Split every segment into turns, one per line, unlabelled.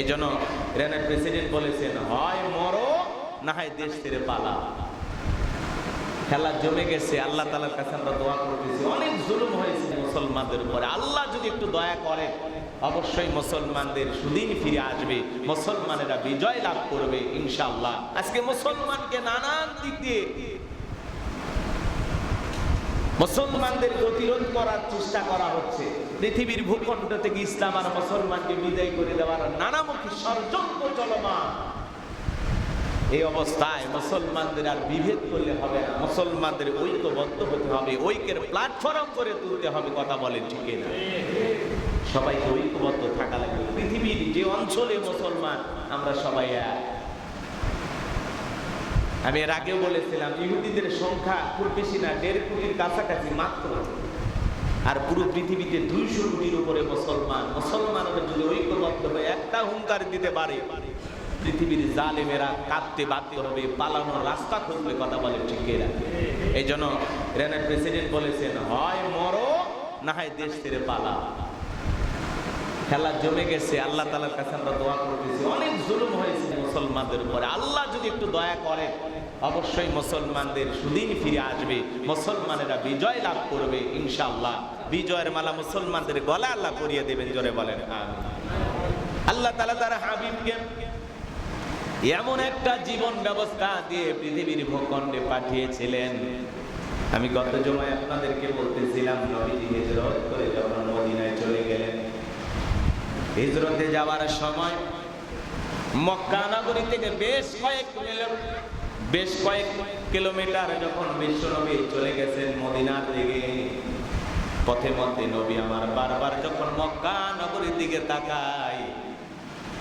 এই জন্য ইরানের প্রেসিডেন্ট বলেছেন, হয় মরো, না হয় দেশ ছেড়ে পালা খেলা জমে গেছে, আল্লাহ তালার কাছে আমরা দোয়া করতেছি। অনেক জুলুম হয়েছে মুসলমানদের উপরে। আল্লাহ যদি একটু দয়া করে, অবশ্যই মুসলমানদের সুদিন ফিরে আসবে, মুসলমানেরা বিজয় লাভ করবে, ইনশাআল্লাহ। আজকে মুসলমানকে নানান দিক দিয়ে মুসলমানদের প্রতিরোধ করার চেষ্টা করা হচ্ছে। পৃথিবীর ভূখণ্ড থেকে ইসলাম আর মুসলমানকে বিদায় করে দেওয়ার নানামুখী ষড়যন্ত্র চলমান। এই অবস্থায় মুসলমানদের আর বিভেদ করলে হবে না। মুসলমানদের ঐক্যবদ্ধ হতে হবে, ঐক্যের প্ল্যাটফর্ম করে তুলতে হবে, কথা বলেন ঠিক না সবাইকে ঐক্যবদ্ধ থাকা লাগবে। পৃথিবীর যে অঞ্চলে মুসলমান, আমরা সবাই এক। আমি এর আগেও বলেছিলাম, ইহুদিদের সংখ্যা খুব বেশি না, দেড় কোটির কাছাকাছি মাত্র। আর পুরো পৃথিবীতে দুইশো কোটির উপরে মুসলমান, মুসলমানরা যদি ঐক্যবদ্ধ হয়ে একটা হুঙ্কার দিতে পারে, পৃথিবীর জালেমেরা কাঁদতে বাধ্য হবে, পালানোর রাস্তা খুঁজবে কথা বলে ঠিকেরা এই জন্য ইরানের প্রেসিডেন্ট বলেছেন, হয় মরো, না হয় দেশ ছেড়ে পালা খেলা জমে গেছে, আল্লাহ তালার কাছে আমরা দোয়া করতেছি। অনেক জুলুম হয়েছে মুসলমানদের উপরে। আল্লাহ যদি একটু দয়া করে অবশ্যই মুসলমানদের সুদিন ফিরে আসবে। মুসলমানেরা বিজয় লাভ করবে, ইনশাআল্লাহ। বিজয়ের মালা মুসলমানদের গলা আল্লাহ করিয়ে দেবেন, জোরে বলেন আল্লাহ তালা তার হাবিবকে এমন একটা জীবন ব্যবস্থা দিয়ে পৃথিবীর ভূখণ্ডে পাঠিয়েছিলেন। আমি গত জমায় আপনাদেরকে বলতেছিলাম, নবীজি হিজরত করে যখন মদিনায় চলে গেলেন, হিজরতে যাওয়ার সময় মক্কা নগরী থেকে বেশ কয়েক কিলো- বেশ কয়েক কিলোমিটার যখন বিশ্বনবী চলে গেছেন মদিনার দিকে, পথে মধ্যে নবী আমার বারবার যখন মক্কা নগরীর দিকে তাকাই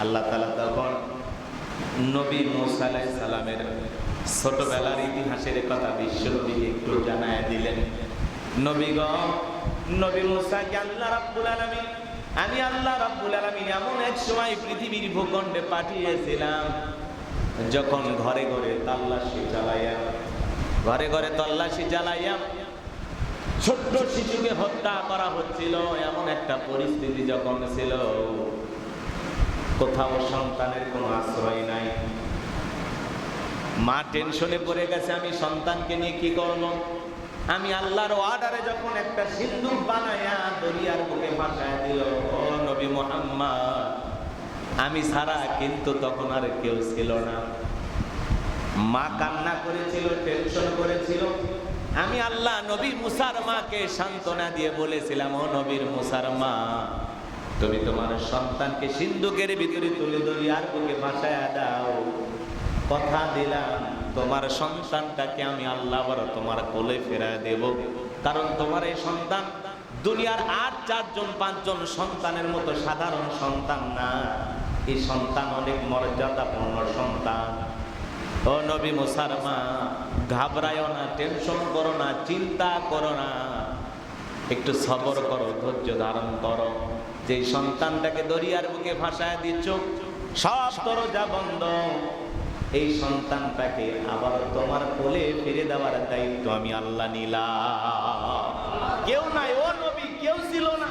আল্লাহ তালা তখন নবী মুসা আলাইহিস সালামের ছোটবেলার ইতিহাসের কথা বিশ্ব নবীকে একটু জানায় দিলেন। নবী গ, নবী মুসাকে আল্লাহ রাব্বুল আলামিন? আমি আল্লাহ রাব্বুল আলামিন এমন এক সময় পৃথিবীর ভূখণ্ডে পাঠিয়েছিলাম। যখন ঘরে ঘরে তাল্লাশি চালাইয়া, ঘরে ঘরে তল্লাশি চালাইয়া ছোট্ট শিশুকে হত্যা করা হচ্ছিল, এমন একটা পরিস্থিতি যখন ছিল, কোথাও সন্তানের কোনো আশ্রয় নাই। মা টেনশনে পড়ে গেছে, আমি সন্তানকে নিয়ে কি করব? আমি আল্লাহর অর্ডারে যখন একটা সিন্ধুক বানায়া দরিয়ার বুকে ভাসায় দিল, ও নবী মোহাম্মদ আমি ছাড়া কিন্তু তখন আর কেউ ছিল না। মা কান্না করেছিল টেনশন করেছিল। আমি আল্লাহ নবী মুসার মাকে সান্ত্বনা দিয়ে বলেছিলাম, ও নবীর মুসার মা, তুমি তোমার সন্তানকে সিন্ধুকের ভিতরে তুলে দরিয়ার বুকে ভাসায় দাও। কথা দিলাম, তোমার সন্তানটাকে আমি আল্লাহ বড় তোমার কোলে ফেরা দেব। কারণ তোমার এই সন্তান দুনিয়ার আর চারজন, পাঁচজন সন্তানের মতো সাধারণ সন্তান না। এই সন্তান অনেক মর্যাদাপূর্ণ সন্তান। ও নবী মুসারমা ঘাবড়ায়ও না, টেনশন করো না, চিন্তা করো না। একটু সবর করো, ধৈর্য ধারণ করো। যে সন্তানটাকে দরিয়ার বুকে ভাসায় দিচ্ছ, সব দরজা বন্ধ। এই সন্তানটাকে আবার তোমার কোলে ফিরে দেওয়ার দায়িত্ব আমি আল্লাহ নিলাম। কেউ নাই, ও নবী, কেউ ছিল না।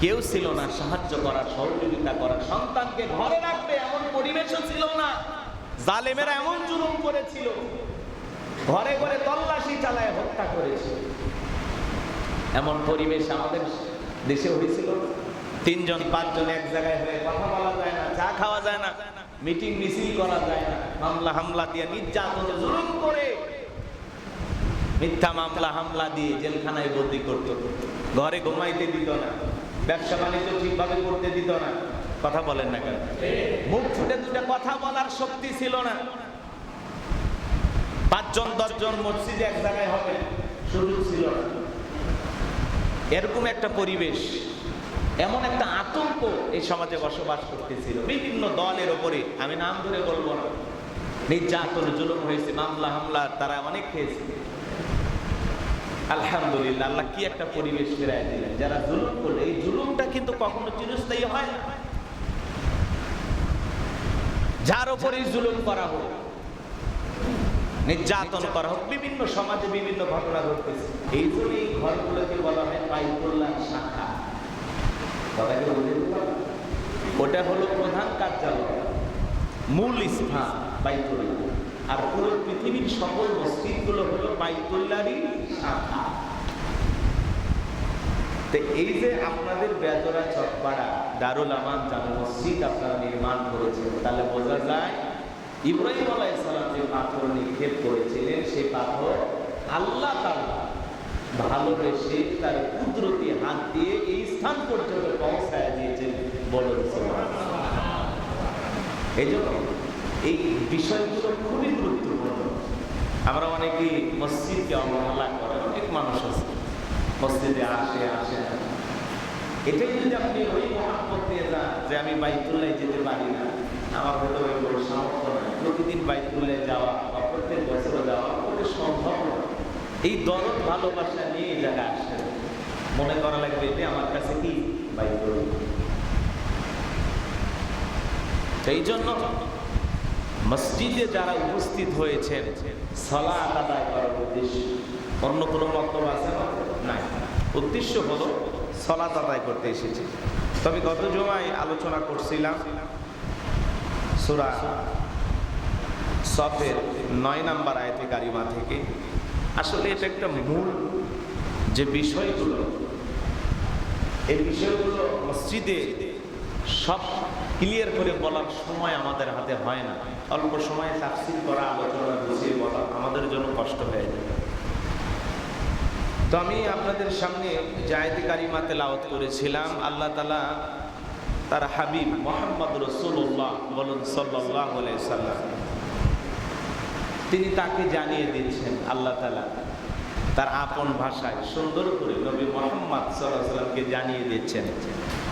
কেউ ছিল না সাহায্য করার সহযোগিতা করার সন্তানকে ঘরে রাখবে এমন পরিবেশও ছিল না। জালেমেরা এমন জুলুম করেছিল। ঘরে ঘরে তল্লাশি চালায় হত্যা করেছে এমন পরিবেশ আমাদের দেশে হয়েছিল। তিনজন। পাঁচজন এক জায়গায় হয়ে কথা বলা যায় না চা খাওয়া যায় না মিটিং মিছিল করা যায় না। মামলা হামলা দিয়ে নির্যাতন। জুলুম করে। মিথ্যা মামলা হামলা দিয়ে জেলখানায় বন্দি করত। ঘরে ঘুমাইতে দিত না। ব্যবসা বাণিজ্য ঠিকভাবে করতে দিত না। কথা বলেন না কেন? মুখ ফুটে দুটা কথা বলার শক্তি ছিল না। পাঁচজন, দশজন মসজিদে এক জায়গায় হবে, সুযোগ ছিল না। এরকম একটা পরিবেশ, এমন একটা আতঙ্ক এই সমাজে বসবাস করতেছিল। বিভিন্ন দলের ওপরে, আমি নাম ধরে বলব না। নির্যাতন, জুলুম হয়েছে, মামলা, হামলা, তারা অনেক খেয়েছে। আলহামদুলিল্লাহ, আল্লাহ কি একটা পরিবেশ ফেরাই দিলেন? যারা জুলুম করলে, এই জুলুমটা কিন্তু কখনো চিরস্থায়ী হয় না। যার উপরেই জুলুম করা হোক, নির্যাতন করা হোক, বিভিন্ন সমাজে বিভিন্ন ঘটনা ঘটতেছে। এই জন্য এই ঘরগুলোকে বলা হয় পাইকুল্লাহ শাখা। কথাকে বুঝে ওটা হলো প্রধান কার্যালয়, মূল স্থান বাইতুল্লাহ আর পুরো পৃথিবীর সকল মসজিদগুলো হলো তো এই যে আপনাদের বেজরা চকপাড়া, দারুল আমান জামে মসজিদ আপনারা নির্মাণ করেছেন, তাহলে বোঝা যায় ইব্রাহিম আলাইহিস সালাম যে পাথর নিক্ষেপ করেছিলেন সেই পাথর আল্লাহ তাআলা ভালোবেসে তার কুদরতি হাত দিয়ে এই স্থান পর্যন্ত পৌঁছায় দিয়েছেন বড় এই জন্য এই বিষয়গুলো খুবই গুরুত্বপূর্ণ। আমরা অনেকেই মসজিদকে অবহেলা করে, অনেক মানুষ আছে। মসজিদে আসে আসে এটাই যদি আপনি ওই মহাপত দিয়ে যান যে আমি বাইতুল্লাহ যেতে পারি না, আমার হয়তো ওই সামর্থ্য নয় প্রতিদিন বাইতুল্লাহ যাওয়া বা প্রত্যেক বছর যাওয়া ওটা সম্ভব নয় এই দরদ ভালোবাসা নিয়ে এই জায়গায় আসে মনে করা লাগবে যে আমার কাছে কি বাইতুল্লাহ? সেই জন্য মসজিদে যারা উপস্থিত হয়েছেন সলা আদায় করার উদ্দেশ্য। অন্য কোনো বক্তব্য আছে নাই। উদ্দেশ্য হলো সলাত আদায় করতে এসেছে। তবে গত জমায় আলোচনা করছিলাম সুরা সফের নয় নাম্বার আয়তে গারিমা থেকে। আসলে এটা একটা মূল যে বিষয়গুলো এই বিষয়গুলো মসজিদে সব ক্লিয়ার করে বলার সময় আমাদের হাতে হয় না। অল্প সময়ে তাফসিল করা, আলোচনা গুছিয়ে বলা আমাদের জন্য কষ্ট হয়ে যায়। তো আমি আপনাদের সামনে জায়তি কারিমা তেলাওয়াত করেছিলাম। আল্লাহ তালা তার হাবিব মোহাম্মদ রসুল্লাহ বলুন সাল্লাহ সাল্লাম তিনি তাকে জানিয়ে দিচ্ছেন, আল্লাহ তালা তার আপন ভাষায় সুন্দর করে নবী মোহাম্মদ সাল্লাহ সাল্লামকে জানিয়ে দিচ্ছেন।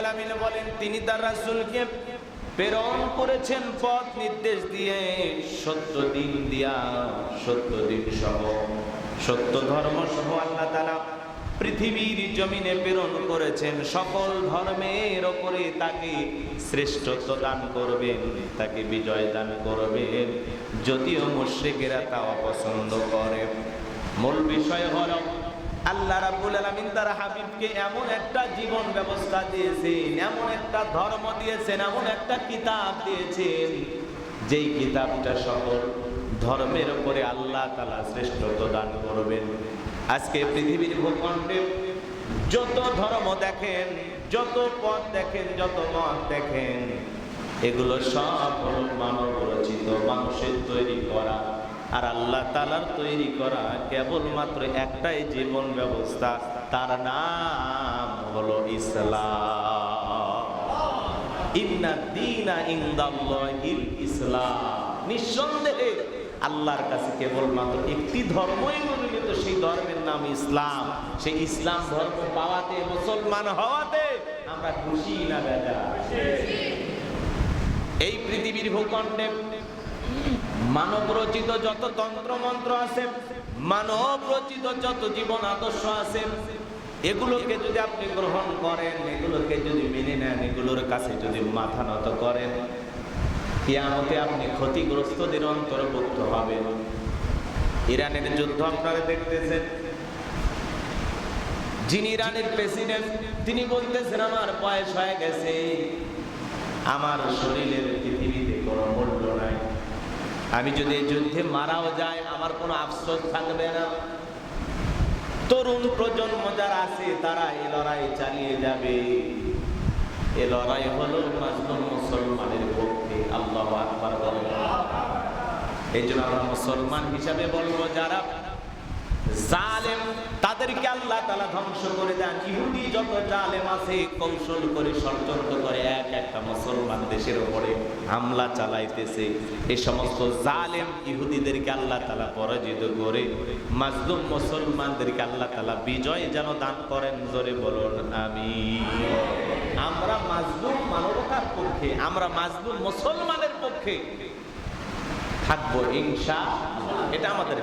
আলামিন বলেন, তিনি তার রাসূলকে প্রেরণ করেছেন, পথ নির্দেশ দিয়ে, সত্য দিন দিয়া, সত্য দিন সহ, সত্য ধর্ম সহ আল্লাহ তাআলা পৃথিবীর জমিনে প্রেরণ করেছেন। সকল ধর্মের ওপরে তাকে শ্রেষ্ঠত্ব দান করবেন, তাকে বিজয় দান করবেন। যদিও মুশরিকেরা তা অপছন্দ করে। মূল বিষয় হলো আল্লাহ রাব্বুল আলামিন তার হাবিবকে এমন একটা জীবন ব্যবস্থা দিয়েছেন, এমন একটা ধর্ম দিয়েছেন, এমন একটা কিতাব দিয়েছেন, যেই কিতাবটা সকল ধর্মের উপরে আল্লাহ তাআলা শ্রেষ্ঠত্ব দান করবেন। আজকে পৃথিবীর ভূখণ্ডে যত ধর্ম দেখেন, যত পথ দেখেন, যত মত দেখেন, এগুলো সব মানব রচিত, মানুষের তৈরি করা আর আল্লাহ তালার তৈরি করা কেবলমাত্র একটাই জীবন ব্যবস্থা, তার নাম হলো ইসলাম। ইন্না ইসলাম। নিঃসন্দেহে আল্লাহর কাছে কেবলমাত্র একটি ধর্মই মনোনীত সেই ধর্মের নাম ইসলাম। সেই ইসলাম ধর্ম পাওয়াতে, মুসলমান হওয়াতে আমরা খুশি না বেজা এই পৃথিবীর ভূখণ্ডে মানব রচিত যত তন্ত্র মন্ত্র আছে মানব রচিত যত জীবন আদর্শ আছে, এগুলোকে যদি আপনি গ্রহণ করেন, এগুলোকে যদি মেনে নেন, এগুলোর কাছে যদি মাথা নত করেন, কিয়ামতে আপনি ক্ষতিগ্রস্তদের অন্তর্ভুক্ত হবেন। ইরানের যুদ্ধ আপনারা দেখতেছেন। যিনি ইরানের প্রেসিডেন্ট, তিনি বলতেছেন, আমার বয়স হয়ে গেছে। আমার শরীরের পৃথিবীতে কোনো মূল্য আমি যদি যুদ্ধে মারাও যায় আমার কোনো আফসোস থাকবে না। তরুণ প্রজন্ম যারা আছে, তারা এ লড়াই চালিয়ে যাবে। এ লড়াই হলো মাজলুম মুসলমানের পক্ষে, আল্লাহ আকবার বলেন এই জন্য আমরা মুসলমান হিসাবে বলব, যারা জালেম, তাদেরকে আল্লাহ তালা ধ্বংস করে দেন। ইহুদি যত জালেম আছে, কৌশল করে, ষড়যন্ত্র করে, এক একটা মুসলমান দেশের উপরে হামলা চালাইতেছে। এই সমস্ত জালেম ইহুদিদেরকে আল্লাহ তালা পরাজিত করে, মাজলুম মুসলমানদেরকে আল্লাহ তালা বিজয় যেন দান করেন, জোরে বলুন আমি আমরা মাজলুম মানবতার পক্ষে, আমরা মাজলুম মুসলমানের পক্ষে থাকব, ইনশা এটা আমাদের